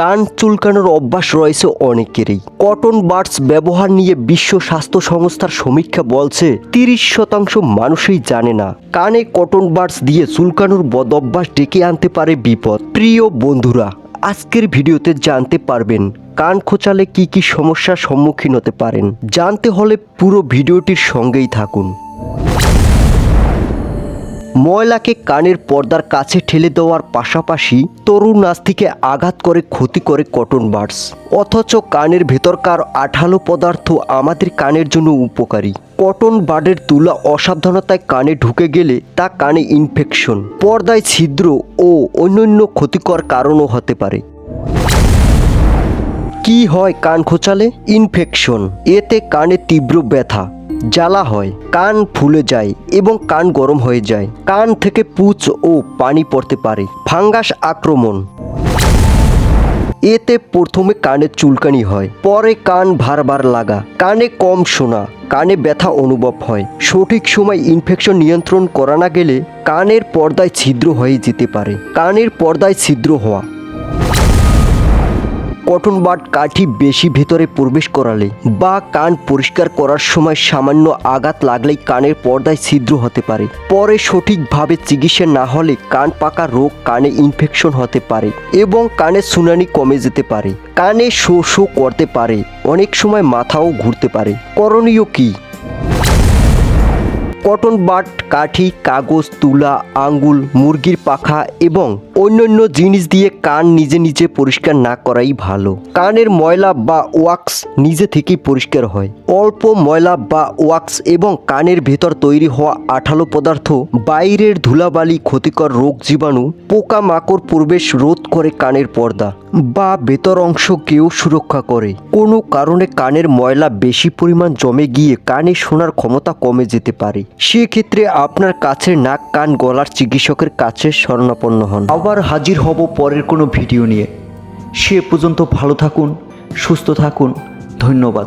কান চুলকানোর অভ্যাস রয়েছে অনেকেরই। কটন বার্ডস ব্যবহার নিয়ে বিশ্ব স্বাস্থ্য সংস্থার সমীক্ষা বলছে, তিরিশ শতাংশ মানুষই জানে না। কানে কটন বাডস দিয়ে চুলকানোর বদ অভ্যাস ডেকে আনতে পারে বিপদ। প্রিয় বন্ধুরা, আজকের ভিডিওতে জানতে পারবেন, কান খোঁচালে কি কি সমস্যার সম্মুখীন হতে পারেন। জানতে হলে পুরো ভিডিওটির সঙ্গেই থাকুন। ময়লাকে কানের পর্দার কাছে ঠেলে দেওয়ার পাশাপাশি তরুণ নাস্তিকে আঘাত করে ক্ষতি করে কটন বাডস অথচ কানের ভেতরকার আঠালো পদার্থ আমাদের কানের জন্য উপকারী। কটন বার্ডের তুলা অসাবধানতায় কানে ঢুকে গেলে তা কানে ইনফেকশন পর্দায় ছিদ্র ও অন্যান্য ক্ষতিকর কারণও হতে পারে। কি হয় কান খোঁচালে? ইনফেকশন এতে কানে তীব্র ব্যথা। জ্বালা হয়, কান ফুলে যায় এবং কান গরম হয়ে যায়। কান থেকে পুচ ও পানি পড়তে পারে। ফাঙ্গাস আক্রমণ। এতে প্রথমে কানে চুলকানি হয়, পরে কান ভারবার লাগা। কানে কম শোনা, কানে ব্যথা অনুভব হয়। সঠিক সময় ইনফেকশন নিয়ন্ত্রণ করা না গেলে কানের পর্দায় ছিদ্র হয়ে যেতে পারে। কানের পর্দায় ছিদ্র হওয়া। কটন বাট কাঠি বেশি ভেতরে প্রবেশ করালে বা কান পরিষ্কার করার সময় সামান্য আঘাত লাগলেই কানের পর্দায় ছিদ্র হতে পারে। পরে সঠিকভাবে চিকিৎসা না হলে কান পাকা রোগ, কানে ইনফেকশন হতে পারে এবং কানে শুনানি কমে যেতে পারে। কানে শো শো করতে পারে, অনেক সময় মাথাও ঘুরতে পারে। করণীয় কী? কটন বাট, কাঠি, কাগজ, তুলা, আঙ্গুল, মুরগির পাখা এবং অন্যান্য জিনিস দিয়ে কান নিজে নিজে পরিষ্কার না করাই ভালো। কানের ময়লা বা ওয়াক্স নিজে থেকেই পরিষ্কার হয়। অল্প ময়লা বা ওয়াক্স এবং কানের ভেতর তৈরি হওয়া আঠালো পদার্থ বাইরের ধুলাবালি, ক্ষতিকর রোগ জীবাণু, পোকামাকড় প্রবেশ রোধ করে কানের পর্দা। বা ভেতর অংশকেও সুরক্ষা করে। কোনো কারণে কানের ময়লা বেশি পরিমাণ জমে গিয়ে কানে শোনার ক্ষমতা কমে যেতে পারে। সেক্ষেত্রে আপনার কাছে নাক কান গলার চিকিৎসকের কাছে শরণাপন্ন হন। আবার হাজির হব পরের কোনো ভিডিও নিয়ে। সে পর্যন্ত ভালো থাকুন, সুস্থ থাকুন। ধন্যবাদ।